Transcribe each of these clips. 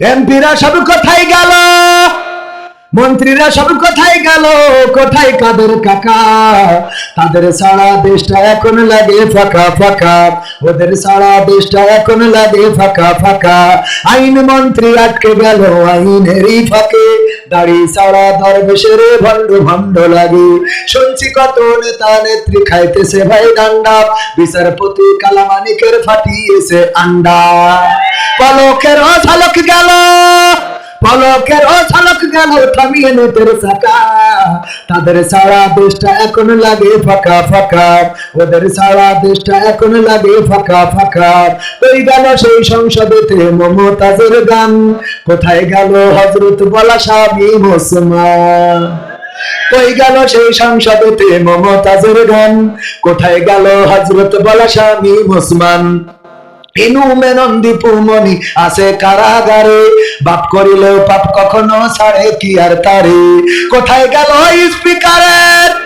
এমপিরা সব কোথায় গেল? মন্ত্রীরা সব কোথায় গেল? কোথায় কাদের কাকা? তাদের সারা দেশটা এখন লাগে ফাঁকা ফাঁকা। ওদের সারা দেশটা এখন লাগে ফাঁকা ফাঁকা। আইন মন্ত্রী আটকে গেল, আইনেরই ফাঁকে। দাড়ি সারা দরবেশের ভণ্ড ভণ্ড লাগে। শুনছি কত নেতা নেত্রী খাইতেছে ভাই ডান্ডা। বিচারপতি কালামানিকের ফাটিয়েছে আন্ডা। পলকের ঝলক গেল। পলকের ঝলক গেল থামিয়ে নেতের চাকা। তাদের সারা দেশটা এখন লাগে ফাঁকা ফাঁকা। ওদের সারা দেশটা এখন লাগে ফাঁকা ফাঁকা। ওই গেল সেই সংসদেতে মমতাজের গান। কোথায় গেল হজরত বলা স্বামী মুসলমান? কই গেল সেই সংসদেতে মমতাজের গান? কোথায় গেল হজরত বলা স্বামী মুসলমান? ইনু মেনন দীপুমণি আছে কারাগারে। বাপ করিলেও পাপ কখনো ছাড়ে, কি আর তারে? কোথায় গেল স্পিকারের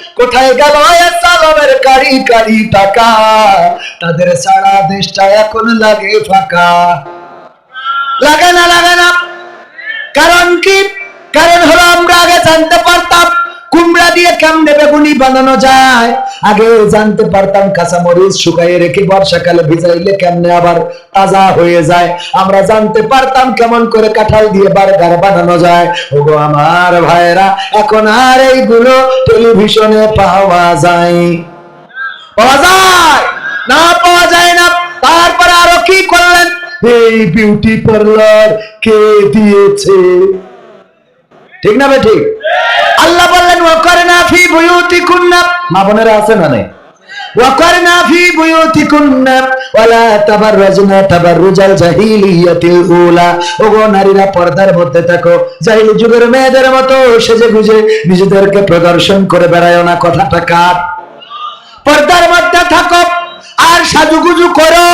কোথায় গেল সালামের কারি কারি টাকা? তাদের সারা দেশটা এখন লাগে ফাঁকা। লাগে না লাগে না। কারণ কি? কারণ হলো আমরা আগে জানতে পারতাম কুমড়া দিয়ে কেমনে বেগুনি বানানো যায়। আগে জানতে পারতাম কাঁচামরিচ শুকাইয়ে রেখে বর্ষাকালে ভিজাইলে কেমনে আবার তাজা হয়ে যায়। আমরা জানতে পারতাম কেমন করে কাঁঠাল দিয়ে বার্গার বানানো যায়। ওগো আমার ভাইরা এখন আর এইগুলো টেলিভিশনে পাওয়া যায়। পাওয়া যায়? না পাওয়া যায় না। তারপরে আরও কি করলেন? এই বিউটি পার্লার কে দিয়েছে। ঠিক না বে ঠিক? আল্লাহ বললেন, ওয়াকারনা ফি বুয়ুতিকুন্না। মা বোনেরা আছে না নেই ওয়াকারনা ফি বুয়ুতিকুন্না। ওয়ালা তাবাররাজনা তাবাররুজাল জাহিলিয়াতিল উলা। ওগো নারীরা পর্দার মধ্যে থাকো। জাহিলি যুগের মেয়েদের মতো সেজে গুজে নিজেদেরকে প্রদর্শন করে বেড়ায় না কথাটা কার? পর্দার মধ্যে থাকো আর সাজুগুজু করো।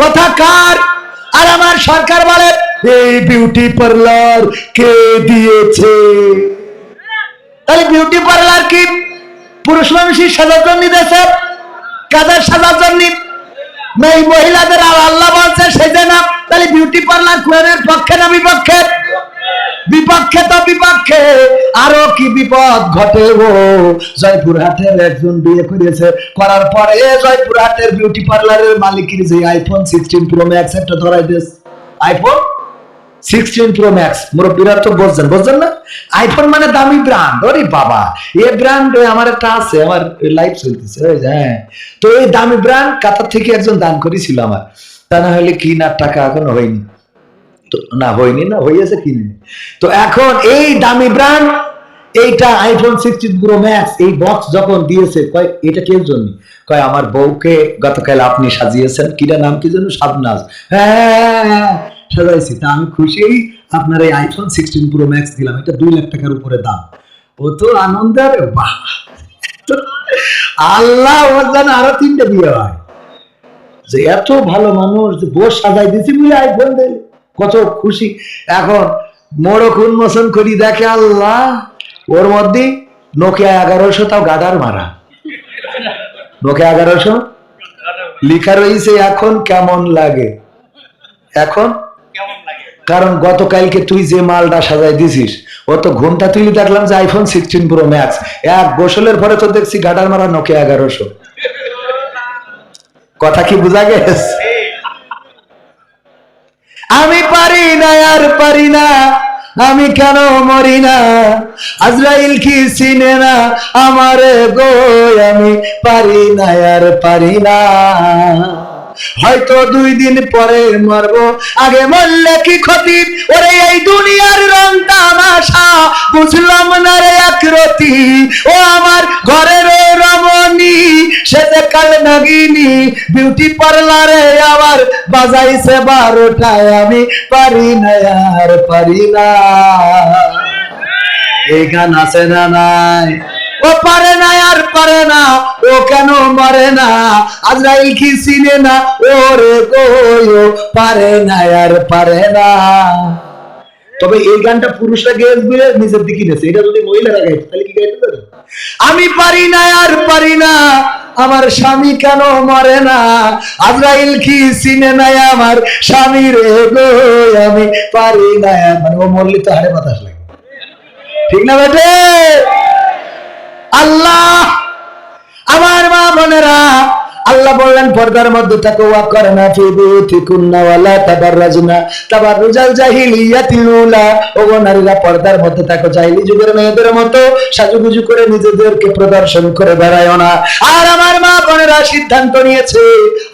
কথা কার? আর আমার সরকার বলে, এই বিউটি পার্লার কে দিয়েছে? তাহলে বিউটি পার্লার কি? পুরুষ মানুষের সাজার জন্য দিয়েছে কাদের সাজার জন্য মহিলাদের আল্লাহ বলছে সেজে না। তাহলে বিউটি পার্লার কোরআনের পক্ষে না বিপক্ষে? বিপক্ষে তো বিপক্ষে। আরও কি বিপদ ঘটে ও জয়পুরহাটের একজন বিয়ে করেছে। করার পরে জয়পুরহাটের বিউটি পার্লারের মালিকের যে আইফোন সিক্সটিন প্রো ম্যাক্স একটা ধরাই this iPhone sixteen pro max মুরব্বীরা তো বুঝছেন বুঝছেন না? আইফোন মানে দামি ব্র্যান্ড ওরে বাবা। ব্র্যান্ড আমার একটা আছে, আমার লাইফ চলতেছে হ্যাঁ। তো এই দামি ব্র্যান্ড কাতার থেকে একজন দান করেছিল আমার। তা না হলে টাকা হয়নি। তো না, হয়নি না তো এখন এই দামি ব্র্যান্ড এইটা আইফোন সিক্সটিন প্রো ম্যাক্স এই বক্স যখন দিয়েছে, কয়, এটা কেউ জন্য? কয়, আমার বউকে গতকাল আপনি সাজিয়েছেন, কিরা নাম কি যেন? শাবনাজ। হ্যাঁ। সাজাইছি। তা আমি খুশি আপনার এই আইফোন সিক্সটিন প্রো ম্যাক্স দিলাম, এটা দুই লাখ টাকার উপরে দাম। ও তো আনন্দের বাহ! আল্লাহ ওর আরও তিনটে বিয়ে হয়। যে এত ভালো মানুষ বউ সাজাই দিছি বুঝি আইফোন দেয়। কত খুশি। এখন মোড়ক উন্মোচন করি দেখে আল্লাহ, ওর মধ্যে নোকিয়া এগারোশো, তাও গাদার মারা। নোকিয়া এগারোশো? লিখা রয়েছে এখন কেমন লাগে? এখন কারণ গতকালকে তুই যে মালটা সাজাই দিছিস ও তো ঘুমটা তুই দেখলাম যে আইফোন সিক্সটিন প্রো ম্যাক্স এক গোসলের পরে তো দেখছি গাডার মারা নোকিয়া এগারোশো। কথা কি বোঝা গেছে? আমি পারি না, আর পারি না, আমি কেন মরি না? আজরাইল কি চিনে না আমার গো, আমি পারি না, আর পারি না। হয়তো দুই দিন পরে মরবো। আগে মরলে কি ক্ষতি? ওরে এই দুনিয়ার রং তামাশা, বুঝলাম না রে আকরতি ও আমার ঘরের রমণী, সে যে কাল নাগিনি বিউটি পার্লারে আবার বাজাইছে বারোটায়। আমি পারি না, আর পারি না। এই গান আছে না নাই? ও পারে না আর পারে না, ও কেন মরে না? আজরাইল কি চিনে না, ওরে গো পারে না আর পারে না। তবে এই গানটা পুরুষরা গেয়ে নিজের দিকে নেছে। এটা যদি মহিলারা গাইতো, তাহলে কি গাইতে পারে আমি পারি না আর পারি না, আমার স্বামী কেন মরে না? আজরাইল কি চিনে নাই আমার স্বামী রে গো, আমি পারি না। মানে ও মরলি তো হারে বাতাস লাগে। ঠিক না বেটে? আল্লাহ আমার মা বোনেরা আল্লাহ বললেন, পর্দার মধ্যে থাকো, ওয়া করনা ফি বুয়ুতিকুন্না ওয়ালা তাবাররাজনা তাবাররুজাল জাহিলিয়াতিল উলা। ওগো নারীরা পর্দার মধ্যে থাকো, জাহিলি যুগের মেয়েদের মতো সাজুগুজু করে নিজেদেরকে প্রদর্শন করে বেড়ায়ও না। আর আমার মা বোনেরা সিদ্ধান্ত নিয়েছে,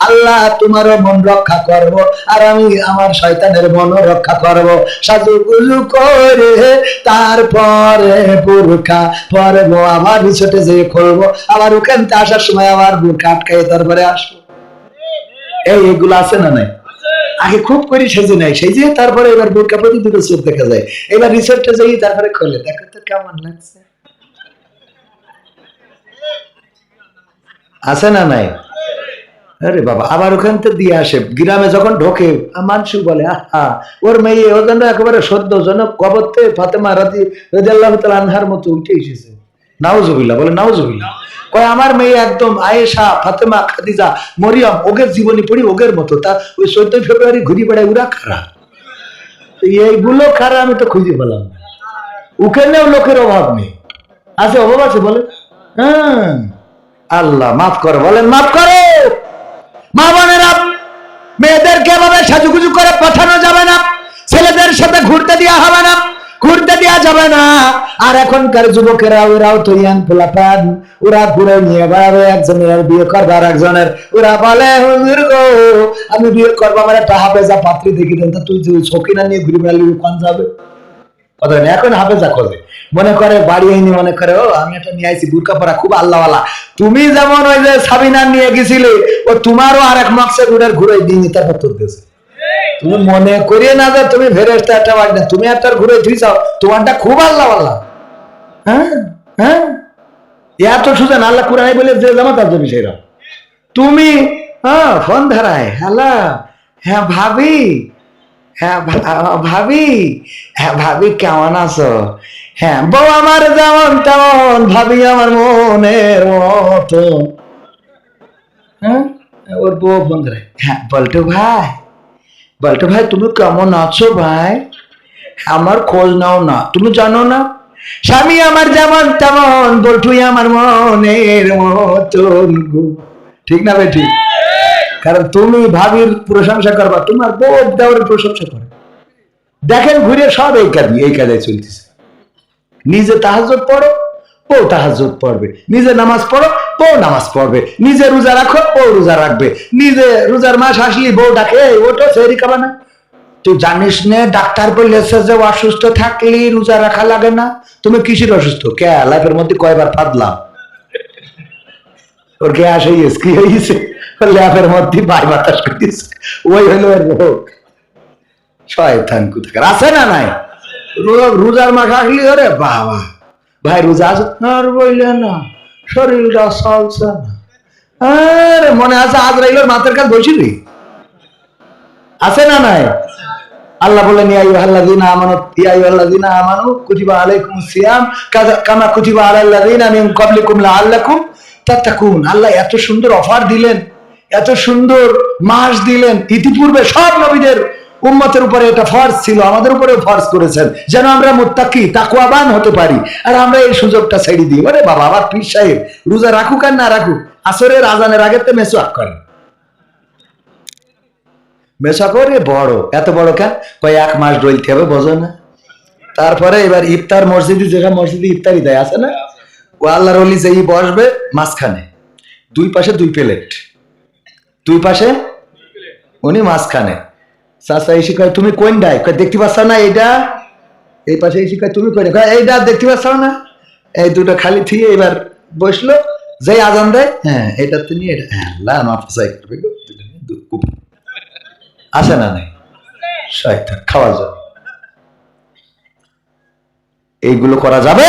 আল্লাহ তোমারও মন রক্ষা করব, আর আমি আমার শয়তানের মন রক্ষা করব। সাজুগুজু করে তারপরে বুরকা পরবো, আবার রিসোর্টে যেয়ে খুলবো। আবার ওখান থেকে আসার সময় আবার বুরকা আটকাই তারপরে আসব। এই, এগুলো আছে না নাই? আগে খুব করে, সেজে নাই। সেজে তারপরে এবার বুরকা প্রতি দুটো চোখ দেখা যায়। এবার রিসোর্টে যাই, তারপরে খোলে। দেখো তো কেমন লাগছে। আছে না নাই? আরে বাবা, আবার ওখান থেকে দিয়ে আসে। গ্রামে যখন ঢোকে মানুষ বলে, আহা, ওর মেয়ে, ও একেবারে সদ্য যেন কবরতে ফাতেমা রাজি রাজি আল্লাহ আনহার মতো উঠে এসেছে। নাউজুবিল্লাহ, বলে নাউজুবিল্লাহ। কয়, আমার মেয়ে একদম আয়েশা, ফাতেমা, খাদিজা, মরিয়ম, ওগের জীবনী পড়ি, ওগের মতো, তা ওই চোদ্দই ফেব্রুয়ারি ঘুরি বেড়ায় উরা খারা এইগুলো খারা আমি তো খুঁজে পেলাম না। ওখানেও লোকের অভাব নেই। আছে অভাব আছে, বলে? হ্যাঁ। আল্লাহ, মাফ করো, বলেন, মাফ করো। মা বোনেরা, মেয়েদেরকে এভাবে সাজুগুজু করে পাঠানো যাবে না। ছেলেদের সাথে ঘুরতে দেওয়া হবে না। ঘুরতে দেওয়া যাবে না। আর এখনকার যুবকেরা, ওরাও তো ইয়াং পোলাপান। ওরা ঘুরে নিয়ে বেড়াবে, একজনের বিয়ে করবে আর একজনের। ওরা বলে, হুজুর গো, আমি বিয়ে করব, আমার একটা হাফেজা পাত্রী দেখি দেন। তুই যে সকিনা নিয়ে ঘুরে বেড়ালি কোন যাবে? কথা এখন হাফেজা করবে মনে করে, বাড়ি আইনি মনে করে, ও, আমি একটা নিয়ে আইছি, বুরকা পরা, খুব আল্লাহওয়ালা। তুমি যেমন ওই যে সাবিনা নিয়ে গেছিলে, ও তোমারও আর এক মাক্সে ঘুরে ঘুরে দিন তারপর তোর দেশে। তুমি মনে করিয়ে না যে তুমি ফেরেস্তা একটা বাড়ি না তুমি একটা ঘুরে ধুই চাও তোমারটা খুব আল্লাহওয়ালা হ্যাঁ? হ্যাঁ? এত সুজান আল্লাহ কুরাই বলে যে জামা তার জমি সেরা তুমি হ্যাঁ ফোন ধরায়, হ্যালো হ্যাঁ ভাবি হ্যাঁ ভাবি হ্যাঁ ভাবি কেমন আছো? হ্যাঁ বউ আমার যেমন তেমন, ভাবি আমার মনের মতো হ্যাঁ? ওর বউ ফোন ধরে হ্যাঁ বল্টু ভাই। বল্টু ভাই, তুমি কেমন আছো ভাই? আমার খোঁজ নাও না। তুমি জানো না? স্বামী আমার যেমন তেমন, বল্টুই আমার মনের মতন। ঠিক না ভাই, ঠিক? কারণ তুমি ভাবির প্রশংসা করবা, তোমার বউ দেওয়ার প্রশংসা করে। দেখেন ঘুরে সব এই কাজ এই কাজে চলতেছে। নিজে তাহাজত পড়ো ও তাহাজত পড়বে। নিজে নামাজ পড়ো ও নামাজ পড়বে। নিজে রোজা রাখো ও রোজা রাখবে। নিজে রোজার মাস আসলি বউ ডাকে "এই, ওটো সেরি খাবা না। তুই জানিস নে ডাক্তার বলেছে যে অসুস্থ থাকলে রোজা রাখা লাগে না। তুমি কিসের অসুস্থ? কে লাইফের মধ্যে কয়বার ফাদলাম ওর গ্যাস হয়েছে কি হয়েছে ল্যাপের মধ্যে বাই বাতাস করতেছে। ওই হইল এর রোগ। শয়তান কোথাকার? আছে না নাই? রোজার মাস আসলি ওরে বাবা। ভাই, রোজা আর বললে না, শরীরটা চলছে না। আরে মনে আছে আজ রাইলোর মাথার কাজ বসি রে? আছে না নাই? আল্লাহ বলেন আমানু আমানু, কুতিবা আলাইকুমুস সিয়াম কামা কুতিবা লাআল্লাকুম আল্লাহ এত সুন্দর অফার দিলেন, এত সুন্দর মাস দিলেন। ইতিপূর্বে সব নবীদের উম্মতের উপরে এটা ফরজ ছিল, আমাদের উপরে ফরজ করেছেন। যেন আমরা মুত্তাকি, তাকওয়াবান হতে পারি। আর আমরা এই সুযোগটা ছেড়ে দিই। আরে বাবা, আবার পীর সাহেব, রোজা রাখুক আর না রাখুক, আসরের আজানের আগে তো মেসওয়াক করেন। মেসা করে বড়, এত বড় কেন কয়, এক মাস ডলতে হবে, বোঝো না। তারপরে এবার ইফতার মসজিদে, যেটা মসজিদে ইফতারি দেয়, আছে না? ও আল্লাহর অলি যেই বসবে, মাঝখানে। দুই পাশে দুই প্লেট। দুই পাশে? উনি মাঝখানে। চাষা এসে কয় তুমি কোন ডাই? দেখতে পাচ্ছ না এইটা এই পাশে এসে কয় তুমি কোন এইটা দেখতে পাচ্ছ না? এই দুটো খালি থিয়ে এবার বসল, যেই আজান দেয় হ্যাঁ এটা তুমি এটা হ্যাঁ আল্লাহ মাফ করবে। আছে না নাই? শয়তান, খাওয়ার জন্য। এইগুলো করা যাবে?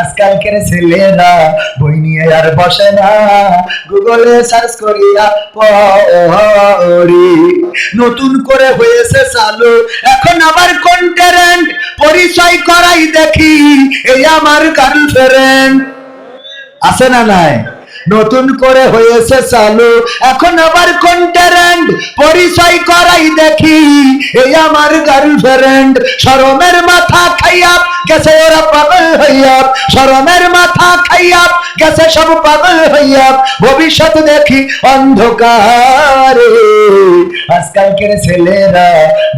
আজকালকের বই নিয়ে আর বসে না। গুগলে সার্চ করিয়া নতুন করে হয়েছে চালু। এখন আমার কন্টেন্ট পরিচয় করাই দেখি। এই আমার গার্লফ্রেন্ড আছে না নাই? নতুন করে হয়েছে চালু। এখন আবার কন্টেন্ট পরিচয় করাই দেখি। এই আমার গার্লফ্রেন্ড শরমের মাথা খাইয়া গেছে ওরা পাগল হইয়া শরমের মাথা খাইয়া গেছে সব পাগল হইয়া ভবিষ্যৎ দেখি অন্ধকারে। আজকালকের ছেলেরা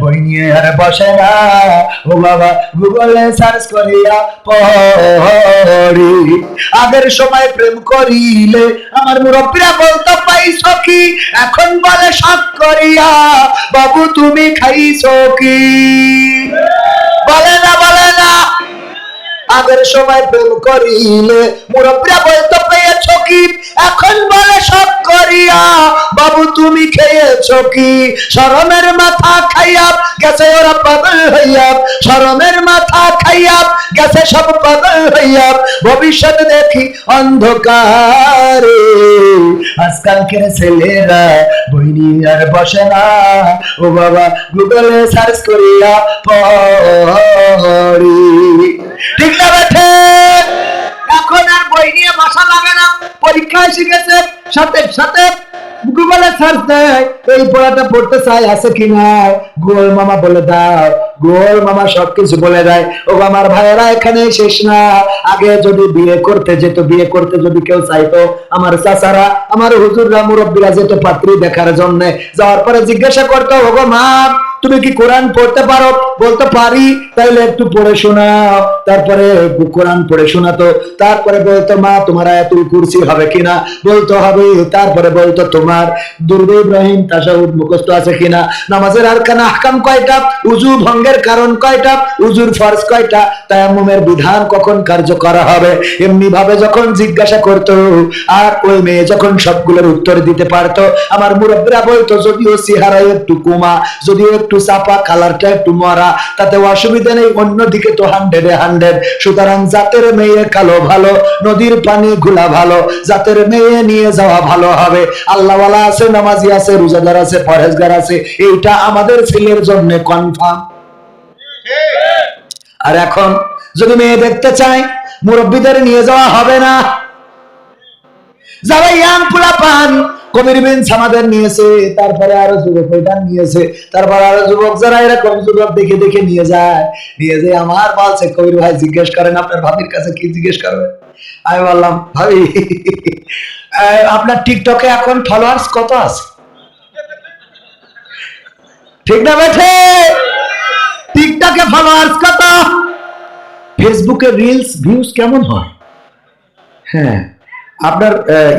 বই নিয়ে আর বসে না। ও বাবা, গুগলে সার্চ করিয়া পড়ি। আগের সময় প্রেম করিলে আমার মুরব্বীরা বলতো পাইছ কি এখন বলে শখ করিয়া, বাবু তুমি খাইছ কি? বলে না বলে না। আগের সময় প্রেম করিলে মুরব্বীরা বলতো পেয়েছ কি? এখন বলে সব করিয়া। বাবু, তুমি খেয়েছ কি? শরমের মাথা গেছে ওরা পাগল শরমের মাথা গেছে সব পাগল ভবিষ্যৎ দেখি অন্ধকারে। আজকালকের ছেলেরা বই নিয়ে আর বসে না। ও বাবা, গুগলে সার্চ করিয়া পড়ি। ঠিক না এখন আর বই নিয়ে লাগে না। পরীক্ষা এসে গেছে সাথে সাথে গুগলে সার্চ দেয়, এই পড়াটা পড়তে চাই আছে কিনা গোল মামা বলে দাও গোল মামা সবকিছু বলে দেয়। ও আমার ভাইয়েরা, এখানে শেষ না। আগে যদি বিয়ে করতে যেত, বিয়ে করতে যদি কেউ চাইতো, আমার চাচারা, আমার হুজুররা, মুরব্বীরা যেত পাত্রী দেখার জন্য। যাওয়ার পরে জিজ্ঞাসা করতো, ওগো মা তুমি কি কোরআন পড়তে পারো? বলতে পারি। তাইলে একটু পড়ে শোনাও। তারপরে কোরআন পড়ে শোনাতো। তারপরে বলতো, মা, তোমার আয়াতুল কুরসি হবে কিনা? বলতে, হবে। তারপরে বলতো, তোমার দুর্গ ইব্রাহিম তাসাউদ মুখস্থ আছে কিনা? নামাজের আর কানা আহকাম কয়টা? উজু ভঙ্গের কারণ কয়টা? উজুর ফরজ কয়টা? তায়াম্মুমের বিধান কখন কার্য করা হবে? এমনি ভাবে যখন জিজ্ঞাসা করতো, আর ওই মেয়ে যখন সবগুলোর উত্তর দিতে পারতো, আমার মুরব্বীরা বলতো, যদিও চেহারা একটু কুমা, যদিও একটু চাপা কালারটা একটু মরা, তাতে অসুবিধা নেই, অন্যদিকে তো হান্ড্রেডে হান্ড্রেড সুতরাং জাতের মেয়ে কালো ভালো, নদীর পানি ঘোলা ভালো, জাতের মেয়ে নিয়ে যাওয়া ভালো হবে। আল্লাহওয়ালা আছে, নামাজি আছে, রোজাদার আছে পরেজগার আছে, এইটা আমাদের ছেলের জন্য কনফার্ম আর এখন যদি মেয়ে দেখতে চাই মুরব্বীদের নিয়ে যাওয়া হবে না। যারা ইয়াং পোলা পান কবির বিন সামাদের নিয়েছে, তারপরে আরও যুবক নিয়েছে, তারপরে আরও যুবক যারা এরকম যুবক দেখে দেখে নিয়ে যায়, নিয়ে আমার কবির ভাই জিজ্ঞেস করেন, আপনার ভাবির কাছে কি জিজ্ঞেস আমি বললাম, ভাবি আপনার টিকটকে এখন ফলোয়ার্স কত আছে? ঠিক না বেঠে? টিকটকে ফলোয়ার্স কত? ফেসবুকে রিলস ভিউজ কেমন হয়? হ্যাঁ। আপনার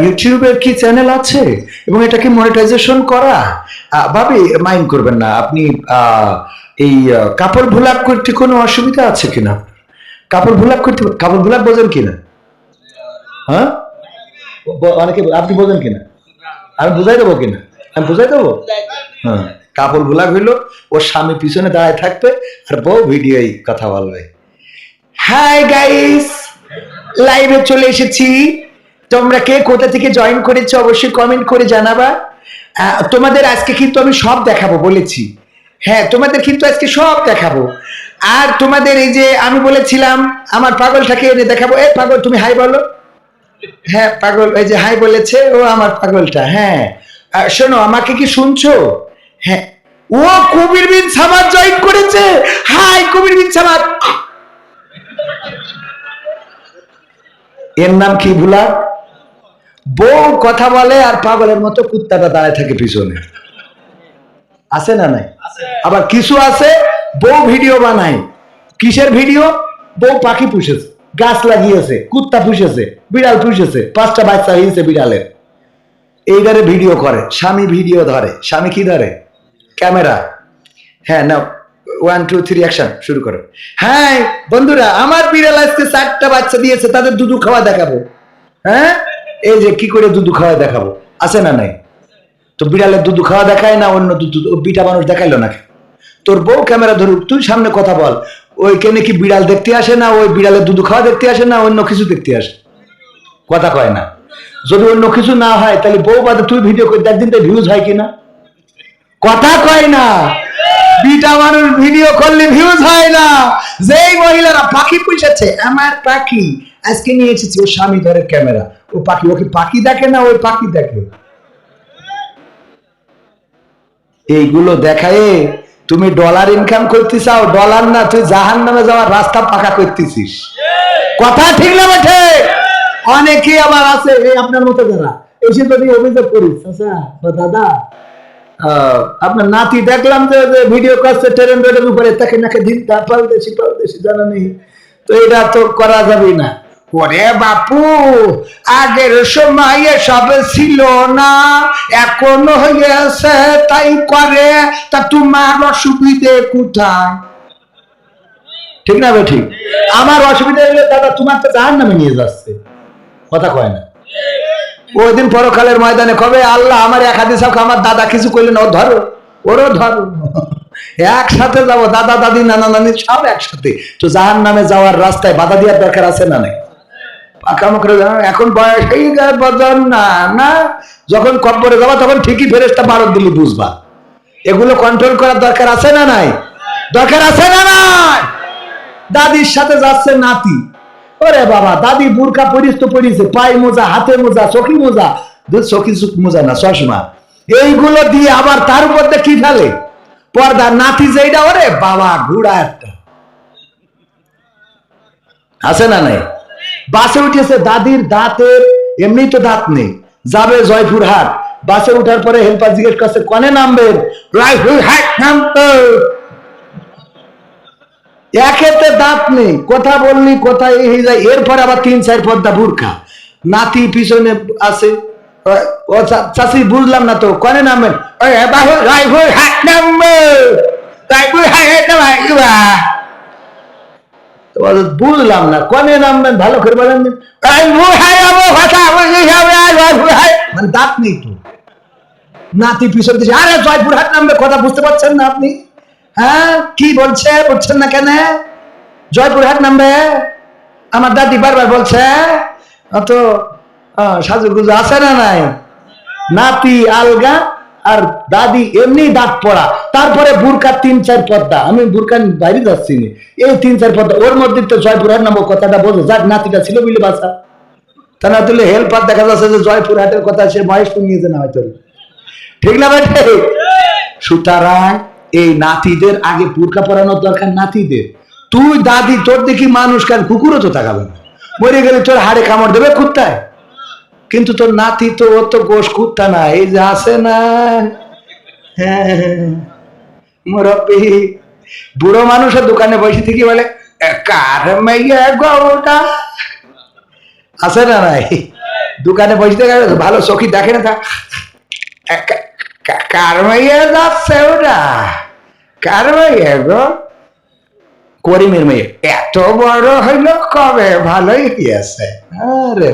ইউটিউবের কি চ্যানেল আছে? এবং এটা কি মনিটাইজেশন করা? ভাবি মাইন্ড করবেন না। আপনি এই কাপড় ভুলাক করতে কোনো অসুবিধা আছে কিনা? কাপড় ভুলাক করতে, কাপড় ভুলাক বোঝেন কিনা? হ্যাঁ? অনেকে, আপনি বোঝেন কিনা? আমি বুঝাই দেবো কিনা? আমি বুঝাই দেবো? হ্যাঁ। কাপড় ভুলাক হইল, ওর স্বামী পিছনে দাঁড়ায় থাকবে, আর বউ ভিডিওই কথা বলবে। হাই গাইস লাইভে চলে এসেছি। তোমরা কে কোথা থেকে জয়েন করেছ, অবশ্যই কমেন্ট করে জানাবা। তোমাদের আজকে কিন্তু আমি সব দেখাবো, বলেছি। হ্যাঁ তোমাদের কিন্তু আজকে সব দেখাবো। আর তোমাদের এই যে আমি বলেছিলাম, আমার পাগলটাকে এনে দেখাবো। এ, পাগল, তুমি হাই বলো। হ্যাঁ পাগল, এই যে হাই বলেছে, ও আমার পাগলটা হ্যাঁ। শোনো, আমাকে কি শুনছো? হ্যাঁ। ও কবির বিন সামাদ জয়েন করেছে। হাই কবির বিন সামাদ। এর নাম কি, ভুলা? বউ কথা বলে আর পাগলের মতো কুত্তাটা দাঁড়ায় থাকে পিছনে। আছে না নাই? আবার কিছু আছে বউ ভিডিও বানায়। কিসের ভিডিও? বউ পাখি পুষেছে গাছ লাগিয়েছে কুত্তা পুষেছে বিড়াল পুষেছে পাঁচটা বাচ্চা হয়েছে বিড়ালের। এইবারে ভিডিও করে স্বামী ভিডিও ধরে। স্বামী কি ধরে? ক্যামেরা। হ্যাঁ না ওয়ান টু থ্রি অ্যাকশন শুরু করো। হ্যাঁ বন্ধুরা আমার বিড়াল আজকে চারটা বাচ্চা দিয়েছে তাদের দুধু খাওয়া দেখাবো। হ্যাঁ? এই যে কি করে দুধু খাওয়া দেখাবো? আছে না নাই? তো বিড়ালের দুধু খাওয়া দেখায় না অন্য দুধ বিটা মানুষ দেখাইলো না তোর বউ ক্যামেরা ধরুক, তুই সামনে কথা বল। ওই কেনে কি বিড়াল দেখতে আসে না, ওই বিড়ালের দুধু খাওয়া দেখতে আসে না, অন্য কিছু দেখতে আসে? কথা কয় না। যদি অন্য কিছু না হয়, তাহলে বউ বাদে তুই ভিডিও করে দেখ দিন ভিউজ হয় কিনা? কথা কয় না। বিটা মানুষ ভিডিও করলে ভিউজ হয় না। যেই মহিলারা পাখি পুষেছে আমার পাখি। আজকে নিয়ে এসেছি ওর স্বামী ধরে ক্যামেরা। ও পাখি ওকে পাখি দেখে না ওই পাখি দেখে? এইগুলো দেখায় তুমি ডলার ইনকাম করতে চাও ডলার না তুই জাহান নামে যাওয়ার রাস্তা পাকা করতেছিস। কথা ঠিক না বেঠে অনেকে আবার আছে এই আপনার মতো যারা। এসে যদি অভিযোগ করিস আচ্ছা বা দাদা আহ, আপনার নাতি দেখলাম যে ভিডিও করছে ট্রেন রোডের উপরে তাকে নাকি দিন পালদেশি পালদেশি জানা নেই। তো এটা তো করা যাবে না। ওরে বাপু, আগের সময় সব ছিল না, এখন হয়েছে তাই করে, তা তোমার অসুবিধে কোথায়? ঠিক না বে ঠিক? আমার অসুবিধা হলে দাদা তোমার তো জাহান নামে নিয়ে যাচ্ছে। কথা কয় না। ওই দিন পরকালের ময়দানে কবে আল্লাহ আমার এক হাদিস আমার দাদা কিছু করলেন, ও ধরো, ওরও ধরো। একসাথে যাব, দাদা দাদি, নানা নানি সব একসাথে। তো জাহান নামে যাওয়ার রাস্তায় বাধা দেওয়ার দরকার আছে না নাই? পাকামো করে এখন বয়স বদন না না? যখন কব্বরে যাবা, তখন ঠিকই ফেরেস্তা বারো দিলি বুঝবা। এগুলো কন্ট্রোল করার দরকার আছে না নাই? দরকার আছে না নাই? দাদির সাথে যাচ্ছে নাতি। ওরে বাবা, দাদি বুরকা পরিস তো পরিছে পাই মোজা, হাতে মোজা চকি মোজা। চকি মোজা না চশমা এইগুলো দিয়ে আবার তার মধ্যে কি ফেলে? পর্দা নাতি যেইটা ওরে বাবা, ঘুড়া একটা। আছে না নাই? বাসে উঠেছে দাদির দাঁতের, এমনি তো দাঁত নেই। যাবে জয়পুরহাট বাসে উঠার পরে হেল্পার জিজ্ঞেস করছে, কনে নামবেন রায়পুরহাট নামতো একেতে দাঁত নেই। কথা বললি কোথায় এই যায়। এরপর আবার তিন, চার পদ্মা বুরখা। নাতি পিছনে আছে। ও- ও চা- চাচি, বুঝলাম না তো, কনে নামবেন? রায়পুর হাট নামবো রায়পুর হাট নামা বুঝলাম না, কনে নামবেন, ভালো করে বলেন হাট মানে দাঁত নেই তো। নাতি পিছন দিচ্ছে আরে জয়পুরহাট নামবে, কথা বুঝতে পারছেন না আপনি? হ্যাঁ কি বলছে বুঝছেন না কেন? জয়পুরহাট নামবে? আমার দাদি বারবার বলছে, অত সাজুগুজু আছে না নাই? নাতি আলগা আর দাদি এমনি দাঁত পড়া। তারপরে বুরকার তিন, চার পদ্মা। আমি বুরকার বাইরে যাচ্ছি এই তিন, চার পদ্মা। ওর মধ্যে তো জয়পুরহাট নামক কথাটা বোঝে যাক নাতিটা ছিল বুঝলে বাসা তা না তুলে হেল্পার। দেখা যাচ্ছে যে জয়পুর জয়পুরহাটের কথা সে মহেশপুর নিয়েছে না হয়তো ঠিক না ভাই? সুতরাং এই নাতিদের আগে পুরকা পরানোর দরকার নাতিদের। তুই দাদি, তোর দেখি মানুষ কেন কুকুরও তো তাকাবে না। মরে গেলে তোর হাড়ে কামড় দেবে কুত্তায় কিন্তু তোর নাতি তো ও তো গোশ কুত্তা না এই যে আছে না? হ্যাঁ। মুরব্বী বুড়ো মানুষের দোকানে বসে থেকে বলে "এ, কার মাইয়া গৌটা আছে না নাই? দোকানে বসে থেকে ভালো চোখি দেখে না কা- কা- কার মাইয়া যাচ্ছে ওটা? কার মাইয়া গো? করিমের মেয়ে এত বড় হইল কবে? ভালোই হইয়াছে। আরে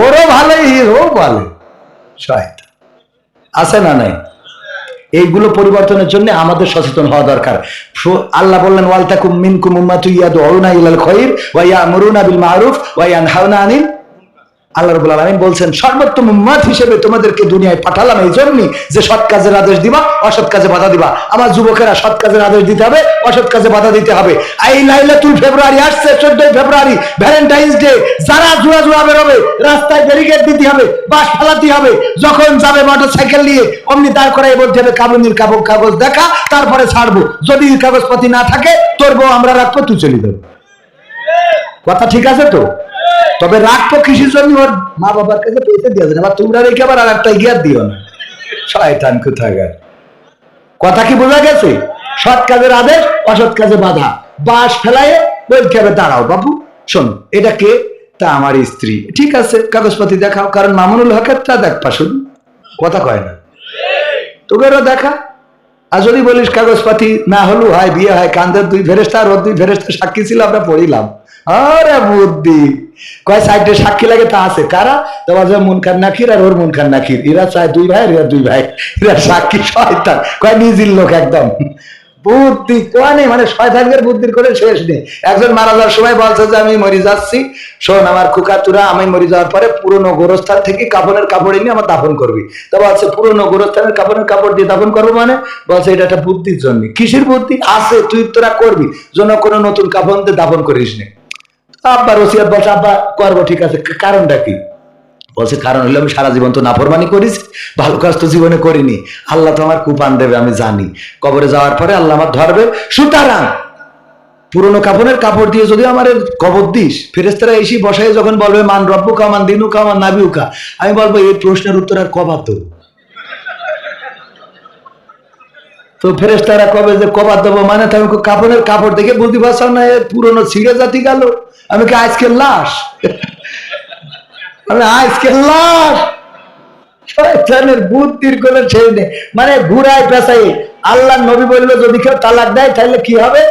ওরও ভালো হিরো ভালো। আছে না নাই? এইগুলো পরিবর্তনের জন্য আমাদের সচেতন হওয়া দরকার। আল্লাহ বললেন, ওয়ালতাকুম মিনকুম উম্মাতু ইয়াদউনা ইলাল খায়র ওয়া ইয়ামুরুনা বিল মারুফ ওয়া ইয়ানহাউনা আনিল আল্লাহ রাব্বুল আলামিন বলছেন, সর্বোত্তম উম্মত হিসেবে তোমাদেরকে দুনিয়ায় পাঠালাম এই জন্যই যে সৎ কাজের আদেশ দিবা, অসৎ কাজে বাধা দিবা। আমার যুবকেরা সৎ কাজের আদেশ দিতে হবে, অসৎ কাজে বাধা দিতে হবে। এই লাইলাতুল ফেব্রুয়ারি আসছে, চোদ্দই ফেব্রুয়ারি, ভ্যালেন্টাইন্স ডে। যারা জুয়া জুয়া বেরোবে, রাস্তায় ব্যারিকেড দিতে হবে, বাস ফালাতে হবে। যখন যাবে মোটর সাইকেল নিয়ে, অমনি দাঁড় করাই বলতে হবে কাবুনির কাগজ কাগজ দেখা, তারপরে ছাড়বো। যদি কাগজপাতি না থাকে তোর বউ আমরা রাখব, তুই চলে যাব। কথা ঠিক আছে তো? তবে রাখব কৃষির জন্য ওর মা বাবার কাছে পয়সা দিয়ে দেন আবার তোমরা রেখে আবার আর একটা গিয়ার দিও না। শয়তান কোথাকার। কথা কি বোঝা গেছে? সৎ কাজের আদেশ, অসৎ কাজে বাধা। বাস ফেলায় বলতে হবে, দাঁড়াও বাবু, শোন, এটা কে? তা আমার স্ত্রী। ঠিক আছে, কাগজপাতি দেখাও, কারণ মামুনুল হকের তা দেখবা শুধু। কথা কয় না। তোদেরও দেখা? আর যদি বলিস কাগজপাতি না হলো, হয় বিয়ে হয়, কান্দের দুই ফেরেস্তা আর দুই ফেরেস্তা সাক্ষী ছিল, আমরা পড়িলাম। আরে বুদ্ধি। কয় সাইডে সাক্ষী লাগে তা আছে। কারা? তোমার যে মন নাকির আর ওর মন খান নাকির। এরা চায় দুই ভাই, এরা দুই ভাই। এরা সাক্ষী শয়তান। কয় নিজের লোক একদম। বুদ্ধি কোয়া নেই? মানে শয়তানদের বুদ্ধির করে শেষ নেই। একজন মারা যাওয়ার সময় বলছে যে, আমি মরে যাচ্ছি। শোন, আমার কুকাতুরা আমি মরে যাওয়ার পরে পুরনো গোরস্থান থেকে কাপড়ের কাপড় এনে আমার দাফন করবি। তা বলছে, পুরনো গোরস্থানের কাপড়ের কাপড় দিয়ে দাফন করব মানে? বলছে, এটা একটা বুদ্ধির জন্য। কিসের বুদ্ধি? আছে, তুই তোরা করবি। জন্য কোনো নতুন কাপড় দিয়ে দাফন করিস নে। আব্বা রসিয়াত বলছে, আব্বা, করব, ঠিক আছে। কারণটা কি? বলছে, কারণ হলো আমি সারা জীবন তো নাফরমানি করিস, ভালো কাজ তো জীবনে করিনি। আল্লাহ তো আমার কুপান দেবে, আমি জানি। কবরে যাওয়ার পরে আল্লাহ আমার ধরবে সুতরাং পুরনো কাপড়ের কাপড় দিয়ে যদি আমার কবর দিস ফেরেস্তারা এসে বসায় যখন বলবে, মান রব্বু কামান দিনু কামান নাবিউকা। আমি বলব, এই প্রশ্নের উত্তর আর কবার দেবো তো ফেরেস্তারা কবে যে কবার দেবো মানে তো আমি কাপড়ের কাপড় দেখে বুঝতে পারছ না এর পুরনো ছিঁড়ে জাতি গেল। আমি কি আজকে লাশ? আমি আজকে লাশ। শয়তানের বুদ্ধির কোনো ছেড়ে নেই মানে ঘুরায় পেশায় আল্লাহ নবী বলল, যদি কেউ তালাক দেয়, তাহলে কি হবে?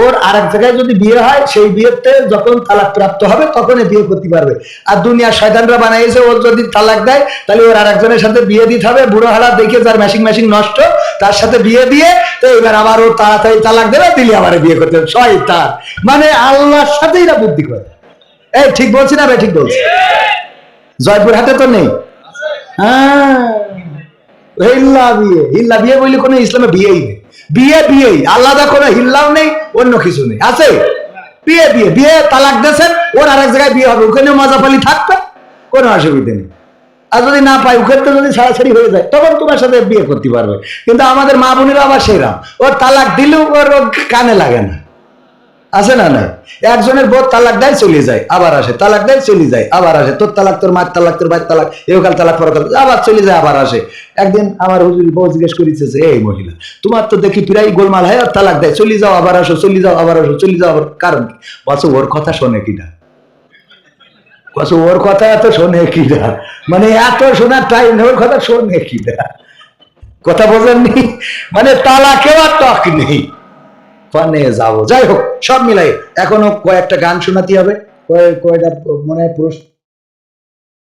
ওর আর এক জায়গায় যদি বিয়ে হয়, সেই বিয়েতে যখন তালাক প্রাপ্ত হবে তখন বিয়ে করতে পারবে। আর দুনিয়ার শয়তানরা বানাইছে, ওর যদি তালাক দেয়, তাহলে ওর আর একজনের সাথে বিয়ে দিতে হবে। বুড়ো হারা দেখে যার ম্যাশিং ম্যাশিং নষ্ট, তার সাথে বিয়ে দিয়ে, তো এবার আবার ও তাড়াতাড়ি তালাক দেবে, দিলে আবার বিয়ে করতে হবে। শয়তান। মানে আল্লাহর সাথে এরা বুদ্ধি করে। এই, ঠিক বলছি না ভাই, ঠিক বলছি। জয়পুর হাতে তো নেই। হ্যাঁ। হিল্লা বিয়ে। হিল্লা বিয়ে বললে কোনো ইসলামে বিয়েই নেই। বিয়ে বিয়ে। আলাদা কোনো হিল্লাও নেই, অন্য কিছু নেই। আছে? বিয়ে বিয়ে। বিয়ে, তালাক দিয়েছেন, ওর আরেক জায়গায় বিয়ে হবে। ওখানে মজা পালি থাকতো কোনো অসুবিধা নেই। আর যদি না পাই ওখানে তো যদি ছাড়াছাড়ি হয়ে যায়, তখন তোমার সাথে বিয়ে করতে পারবে। কিন্তু আমাদের মা বোনেরা আবার সেরা। ওর তালাক দিলেও ওর কানে লাগে না। আছে না নাই? একজনের বোধ তালাক দেয় চলে যায়, আবার আসে। তালাক দেয় চলে যায়, আবার আসে। তোর তালাক, তোর মার তালাক, তোর ভাইয়ের তালাক এওকাল তালাক, পরকাল আবার চলে যায়, আবার আসে। একদিন আমার হুজুর বউ জিজ্ঞেস করেছে যে এই মহিলা, তোমার তো দেখি প্রায় গোলমাল হয় আর তালাক দেয়, চলে যাও, আবার আসো, চলে যাও, আবার আসো, চলে যাও, আবার কারণ কি? বলছো ওর কথা শোনে কিনা বলছো ওর কথা এত শোনে কিনা মানে এত শোনার টাইম ওর কথা শোনে কিনা কথা বোঝেননি? মানে তালাকেও আর টক নেই। ফানে যাব। যাই হোক সব মিলাই এখনও কয়েকটা গান শোনাতে হবে। কয়েকটা মনে হয়